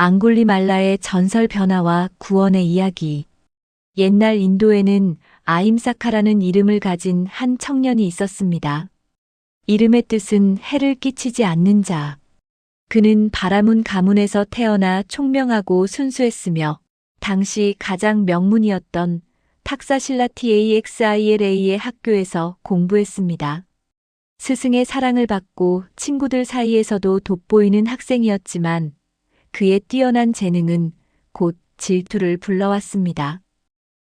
앙골리말라의 전설 변화와 구원의 이야기. 옛날 인도에는 아임사카라는 이름을 가진 한 청년이 있었습니다. 이름의 뜻은 해를 끼치지 않는 자. 그는 바라문 가문에서 태어나 총명하고 순수했으며 당시 가장 명문이었던 탁사실라TAXILA의 학교에서 공부했습니다. 스승의 사랑을 받고 친구들 사이에서도 돋보이는 학생이었지만 그의 뛰어난 재능은 곧 질투를 불러왔습니다.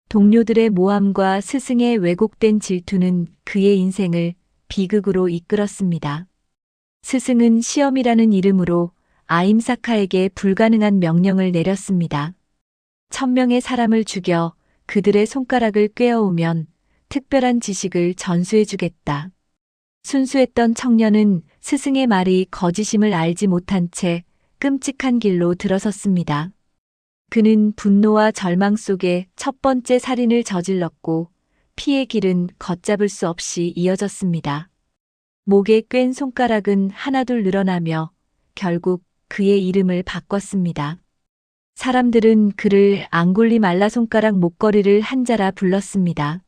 동료들의 모함과 스승의 왜곡된 질투는 그의 인생을 비극으로 이끌었습니다. 스승은 시험이라는 이름으로 아임사카에게 불가능한 명령을 내렸습니다. 천명의 사람을 죽여 그들의 손가락을 꿰어오면 특별한 지식을 전수해주겠다. 순수했던 청년은 스승의 말이 거짓임을 알지 못한 채 끔찍한 길로 들어섰습니다. 그는 분노와 절망 속에 첫 번째 살인을 저질렀고 피의 길은 걷잡을 수 없이 이어졌습니다. 목에 꿰인 손가락은 하나둘 늘어나며 결국 그의 이름을 바꿨습니다. 사람들은 그를 앙골리 말라 손가락 목걸이를 한자라 불렀습니다.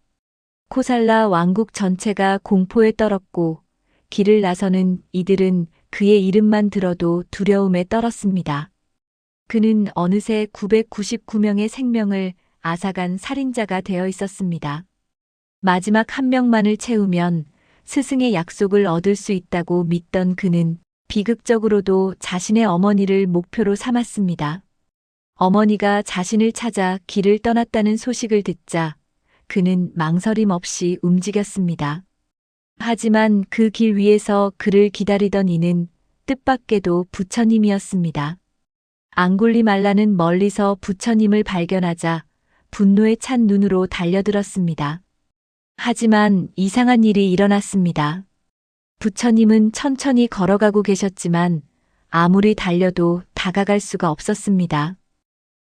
코살라 왕국 전체가 공포에 떨었고 길을 나서는 이들은 그의 이름만 들어도 두려움에 떨었습니다. 그는 어느새 999명의 생명을 앗아간 살인자가 되어 있었습니다. 마지막 한 명만을 채우면 스승의 약속을 얻을 수 있다고 믿던 그는 비극적으로도 자신의 어머니를 목표로 삼았습니다. 어머니가 자신을 찾아 길을 떠났다는 소식을 듣자 그는 망설임 없이 움직였습니다. 하지만 그 길 위에서 그를 기다리던 이는 뜻밖에도 부처님이었습니다. 앙골리 말라는 멀리서 부처님을 발견하자 분노에 찬 눈으로 달려들었습니다. 하지만 이상한 일이 일어났습니다. 부처님은 천천히 걸어가고 계셨지만 아무리 달려도 다가갈 수가 없었습니다.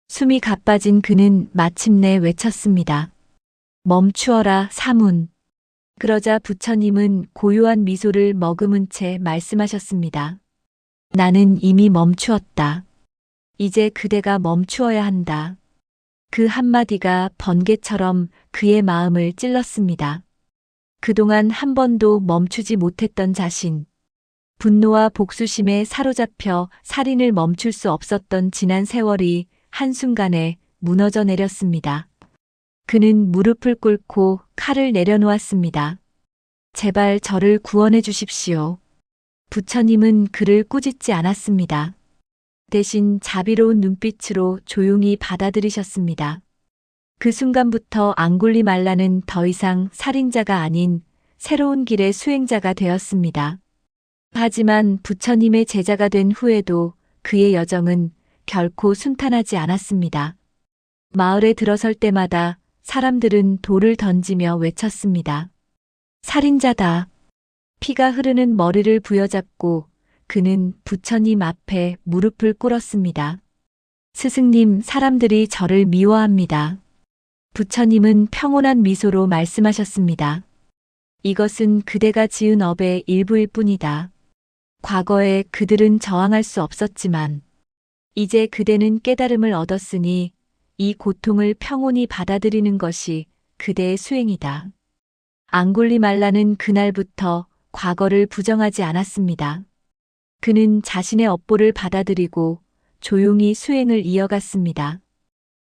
숨이 가빠진 그는 마침내 외쳤습니다. 멈추어라 사문. 그러자 부처님은 고요한 미소를 머금은 채 말씀하셨습니다. 나는 이미 멈추었다. 이제 그대가 멈추어야 한다. 그 한마디가 번개처럼 그의 마음을 찔렀습니다. 그동안 한 번도 멈추지 못했던 자신. 분노와 복수심에 사로잡혀 살인을 멈출 수 없었던 지난 세월이 한순간에 무너져 내렸습니다. 그는 무릎을 꿇고 칼을 내려놓았습니다. 제발 저를 구원해 주십시오. 부처님은 그를 꾸짖지 않았습니다. 대신 자비로운 눈빛으로 조용히 받아들이셨습니다. 그 순간부터 앙골리 말라는 더 이상 살인자가 아닌 새로운 길의 수행자가 되었습니다. 하지만 부처님의 제자가 된 후에도 그의 여정은 결코 순탄하지 않았습니다. 마을에 들어설 때마다 사람들은 돌을 던지며 외쳤습니다. 살인자다. 피가 흐르는 머리를 부여잡고 그는 부처님 앞에 무릎을 꿇었습니다. 스승님, 사람들이 저를 미워합니다. 부처님은 평온한 미소로 말씀하셨습니다. 이것은 그대가 지은 업의 일부일 뿐이다. 과거에 그들은 저항할 수 없었지만, 이제 그대는 깨달음을 얻었으니 이 고통을 평온히 받아들이는 것이 그대의 수행이다. 앙골리 말라는 그날부터 과거를 부정하지 않았습니다. 그는 자신의 업보를 받아들이고 조용히 수행을 이어갔습니다.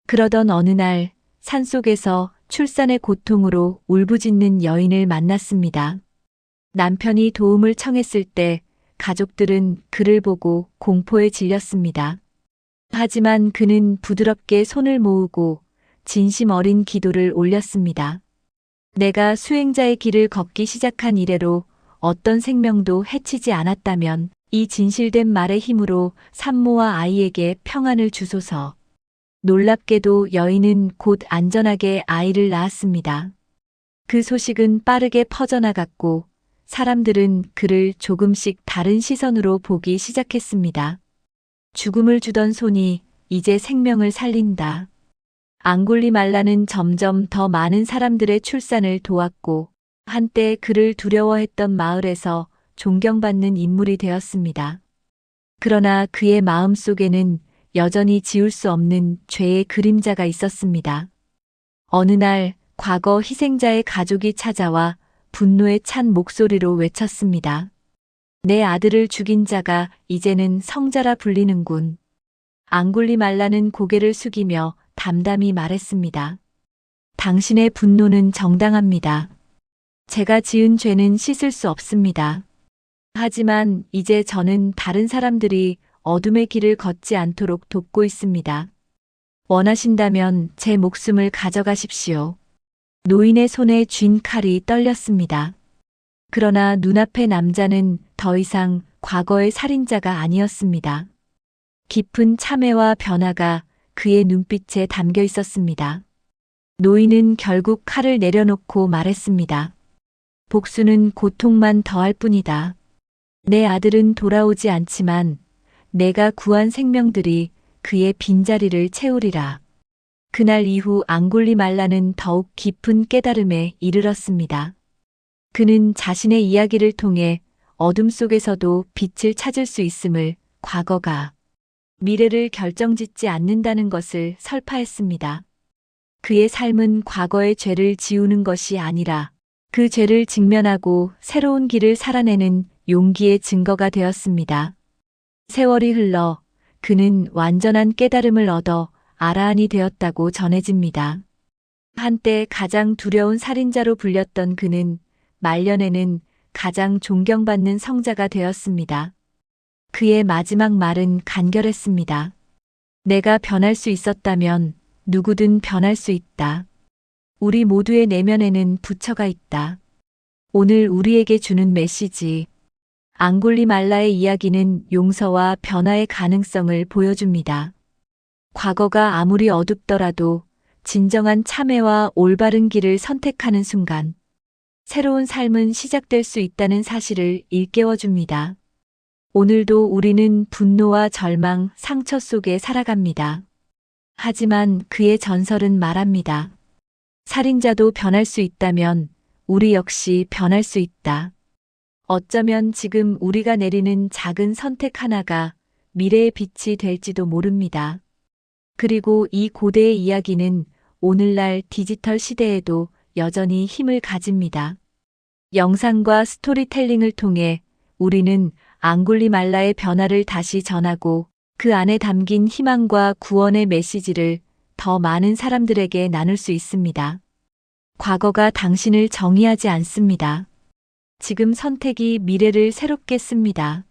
그러던 어느 날 산속에서 출산의 고통으로 울부짖는 여인을 만났습니다. 남편이 도움을 청했을 때 가족들은 그를 보고 공포에 질렸습니다. 하지만 그는 부드럽게 손을 모으고 진심 어린 기도를 올렸습니다. 내가 수행자의 길을 걷기 시작한 이래로 어떤 생명도 해치지 않았다면 이 진실된 말의 힘으로 산모와 아이에게 평안을 주소서. 놀랍게도 여인은 곧 안전하게 아이를 낳았습니다. 그 소식은 빠르게 퍼져나갔고 사람들은 그를 조금씩 다른 시선으로 보기 시작했습니다. 죽음을 주던 손이 이제 생명을 살린다. 앙골리 말라는 점점 더 많은 사람들의 출산을 도왔고 한때 그를 두려워했던 마을에서 존경받는 인물이 되었습니다. 그러나 그의 마음 속에는 여전히 지울 수 없는 죄의 그림자가 있었습니다. 어느 날 과거 희생자의 가족이 찾아와 분노에 찬 목소리로 외쳤습니다. 내 아들을 죽인 자가 이제는 성자라 불리는군. 앙굴리 말라는 고개를 숙이며 담담히 말했습니다. 당신의 분노는 정당합니다. 제가 지은 죄는 씻을 수 없습니다. 하지만 이제 저는 다른 사람들이 어둠의 길을 걷지 않도록 돕고 있습니다. 원하신다면 제 목숨을 가져가십시오. 노인의 손에 쥔 칼이 떨렸습니다. 그러나 눈앞의 남자는 더 이상 과거의 살인자가 아니었습니다. 깊은 참회와 변화가 그의 눈빛에 담겨 있었습니다. 노인은 결국 칼을 내려놓고 말했습니다. 복수는 고통만 더할 뿐이다. 내 아들은 돌아오지 않지만 내가 구한 생명들이 그의 빈자리를 채우리라. 그날 이후 앙골리 말라는 더욱 깊은 깨달음에 이르렀습니다. 그는 자신의 이야기를 통해 어둠 속에서도 빛을 찾을 수 있음을 과거가 미래를 결정짓지 않는다는 것을 설파했습니다. 그의 삶은 과거의 죄를 지우는 것이 아니라 그 죄를 직면하고 새로운 길을 살아내는 용기의 증거가 되었습니다. 세월이 흘러 그는 완전한 깨달음을 얻어 아라한이 되었다고 전해집니다. 한때 가장 두려운 살인자로 불렸던 그는 말년에는 가장 존경받는 성자가 되었습니다. 그의 마지막 말은 간결했습니다. 내가 변할 수 있었다면 누구든 변할 수 있다. 우리 모두의 내면에는 부처가 있다. 오늘 우리에게 주는 메시지. 앙골리 말라의 이야기는 용서와 변화의 가능성을 보여줍니다. 과거가 아무리 어둡더라도 진정한 참회와 올바른 길을 선택하는 순간 새로운 삶은 시작될 수 있다는 사실을 일깨워 줍니다. 오늘도 우리는 분노와 절망, 상처 속에 살아갑니다. 하지만 그의 전설은 말합니다. 살인자도 변할 수 있다면 우리 역시 변할 수 있다. 어쩌면 지금 우리가 내리는 작은 선택 하나가 미래의 빛이 될지도 모릅니다. 그리고 이 고대의 이야기는 오늘날 디지털 시대에도 여전히 힘을 가집니다. 영상과 스토리텔링을 통해 우리는 앙굴리 말라의 변화를 다시 전하고 그 안에 담긴 희망과 구원의 메시지를 더 많은 사람들에게 나눌 수 있습니다. 과거가 당신을 정의하지 않습니다. 지금 선택이 미래를 새롭게 씁니다.